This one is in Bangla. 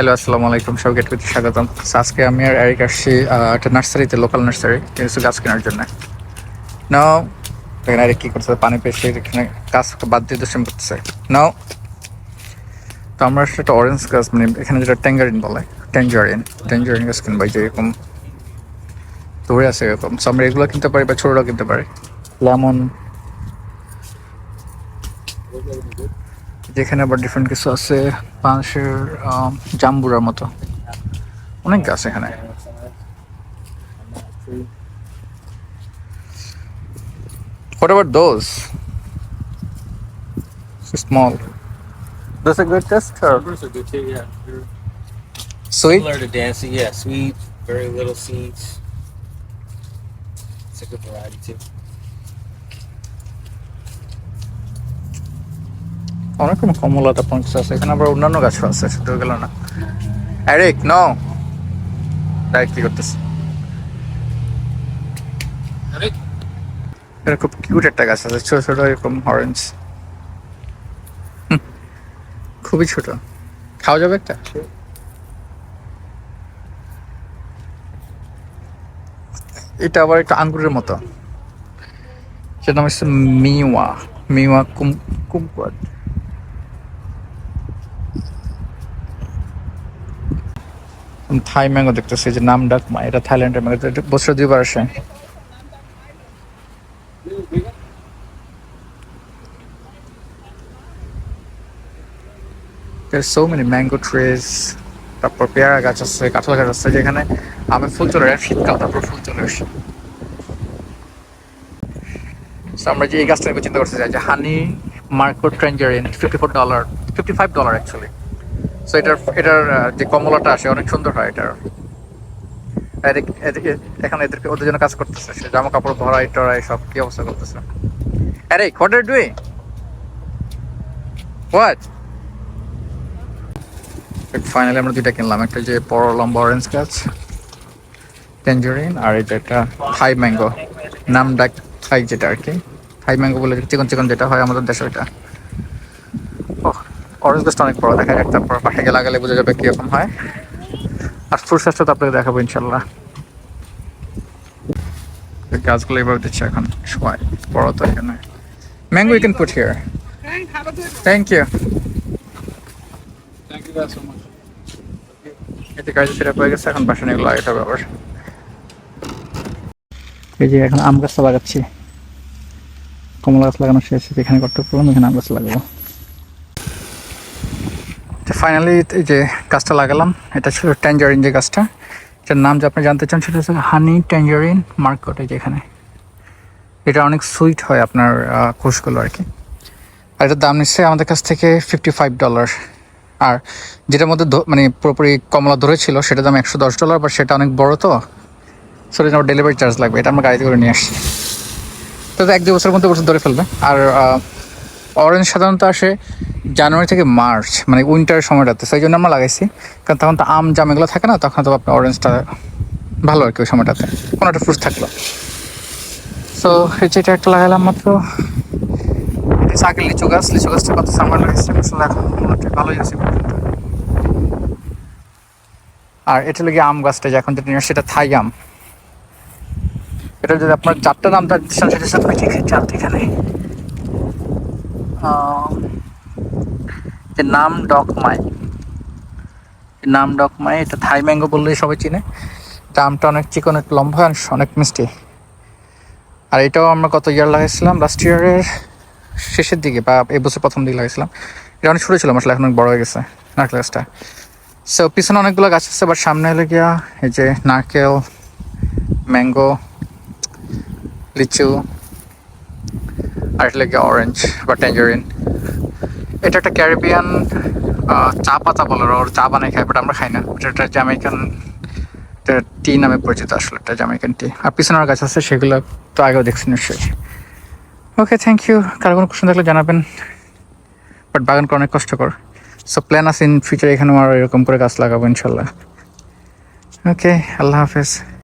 হ্যালো আসসালামু আলাইকুম। সব গেট করতে স্বাগতম আজকে আমি আর এরিক আসছি একটা নার্সারিতে লোকাল নার্সারি কিছু গাছ কেনার জন্য। নাও দেখেন এরিক কি করতেছে পানি পেয়েছে এখানে গাছ বাদ দিয়ে দুষ্টামি করতেছে। নাও তো আমরা আসলে একটা অরেঞ্জ গাছ মানে এখানে যেটা ট্যাঙ্গারিন বলে ট্যাঞ্জারিন ট্যাঞ্জারিন গাছ কিনবো যে এরকম ধরে আছে এরকম। So, আমরা এগুলো কিনতে পারি বা ছোটটাও কিনতে পারি। লেমন যেখানে আবার ডিফারেন্ট কিছু আছে আম, জাম্বুরার মতো অনেক গাছ এখানে What about those? So small. Those a good test or Those are good too, yeah. They're sweet? similar to dancing, yeah. Sweet, very little seeds. It's a good variety too. অনেক রকম কমলাটা পঞ্চাশ আছে এখানে আবার অন্যান্য গাছও আছে শুধু গেল না। এরিক ন ডাইরেক্ট কি করতেছে। এটা খুব কিউট একটা গাছ আছে ছোট ছোট এরকম অরেঞ্জ খুবই ছোট। খাওয়া যাবে একটা? এটা আবার একটা আঙ্গুরের মতো। সেটা নাম হচ্ছে মিওয়া মিওয়া কুম কুমকুয়াট থাই ম্যাঙ্গো দেখতেছি যে নাম ডাক এটা থাইল্যান্ডের ম্যাঙ্গো বছর দুইবার আসে। There's so many mango trees, তারপর পেয়ারা গাছ আছে, কাঁঠাল গাছ আছে, যেখানে আমি ফুল চলে শীতকাল, তারপর ফুল চলে আসে আমরা যে এই গাছটা চিন্তা করতে যে honey Marco tangerine fifty four dollar fifty five dollar actually so এটার এটার যে কমলাটা আসে অনেক সুন্দর হয় এটার। এখানে এদেরকে, ওদের জন্য কাজ করতেছে সে জামা কাপড় ধরাই টরাই সব কি অবস্থা করতেছে। আরে, what are doing? What? Finally আমরা দুইটা কিনলাম, একটা যে বড় লম্বা অরেঞ্জ গাছ আর এটা একটা থাই ম্যাঙ্গো নাম ডাক থাই যেটা আর কি। থাই ম্যাঙ্গো বলে চিকন চিকন যেটা হয় আমাদের দেশে ওইটা। অরেঞ্জ গাছটা অনেক বড় দেখা যায় তারপর পাশে গিয়ে লাগালে বোঝা যাবে কীরকম হয়। আর ফ্রুট গাছটা তো আপনাকে দেখাবো ইনশাল্লাহ গাছগুলো এভাবে দিচ্ছে এখন সবাই বড় তো এখানে mango you can put here thank you এতে কাজ সেটা হয়ে গেছে এখন বাসা নিয়ে লাগাতে হবে আবার। এই যে এখন আম গাছটা লাগাচ্ছি। কমলা গাছ লাগানো শেষ এখানে করতে পারলাম এখানে আম গাছ লাগাবো। ফাইনালি এই যে গাছটা লাগালাম, এটা ছিল ট্যাঞ্জারিন যে গাছটা, এটার নাম যে আপনি জানতে চান সেটা হচ্ছে হানি ট্যাঞ্জারিন মার্কট এই যে এখানে। এটা অনেক সুইট হয় আপনার কোষগুলো আর কি। আর এটার দাম নিচ্ছে আমাদের কাছ থেকে ফিফটি ফাইভ ডলার আর যেটার মধ্যে মানে পুরোপুরি কমলা ধরেছিল, সেটার দাম একশো দশ ডলার বাট সেটা অনেক বড় তো। সো আমার ডেলিভারি চার্জ লাগবে, এটা আমরা গাড়িতে করে নিয়ে আসছি। তো এক দু বছরের মধ্যে বছর ধরে ফেলবে। আর অরেঞ্জ সাধারণত আসে জানুয়ারি থেকে মার্চ মানে উইন্টারের সময়টাতে। সেই জন্য আমরা লাগাইছি। কারণ তখন তো আম, জাম এগুলো থাকে না, তখন তো আপনার অরেঞ্জটা ভালো আর কি ওই সময়টাতে। কোনো একটা ফ্রুট থাকল। সো এই যে এটা একটা লাগালাম মাত্র। লিচু গাছ, লিচু গাছটা কত সামার লাগাইছে আসলে এখন ভালোই আছে। আর এটা লেগে আম গাছটা, যে এখন যেটা সেটা থাই আম। এটা যদি আপনার চারটা নাম তার হচ্ছে আপনি ঠিক চার এখানে। যে নাম ডকমাই নাম ডকমাই এটা থাই ম্যাঙ্গো বললেই সবাই চিনে। আমটা অনেক চিকন, অনেক লম্বা আর অনেক মিষ্টি। আর এটাও আমরা কত ইয়ার লাগাইছিলাম লাস্ট ইয়ারের শেষের দিকে বা এই বছর প্রথম দিকে লাগাইছিলাম। এটা অনেক ছোটো ছিল আসলে এখন অনেক বড় হয়ে গেছে নারকেল গাছটা সো পিছনে অনেকগুলো গাছ আছে বাট সামনে হলে গিয়া এই যে নারকেল, ম্যাঙ্গো, লিচু আর এটা লেগে অরেঞ্জ বা ট্যাঞ্জারিন এটা একটা ক্যারিবিয়ান চা পাতা বলে ওরা। চা বানাই খায় বাট আমরা খাই না। এটা একটা জ্যামাইকান টি নামে পরিচিত আসলে একটা জ্যামাইকান টি আর পিছনের গাছ আছে, সেগুলো তো আগেও দেখছি নিশ্চয়ই। ওকে থ্যাংক ইউ কারও কোনো কোশ্চেন থাকলে জানাবেন। বাট বাগান করা অনেক কষ্টকর। সো প্ল্যান আছে ইন ফিউচার এখানেও আরও এরকম করে গাছ লাগাবো, ইনশাল্লাহ। ওকে আল্লাহ হাফেজ।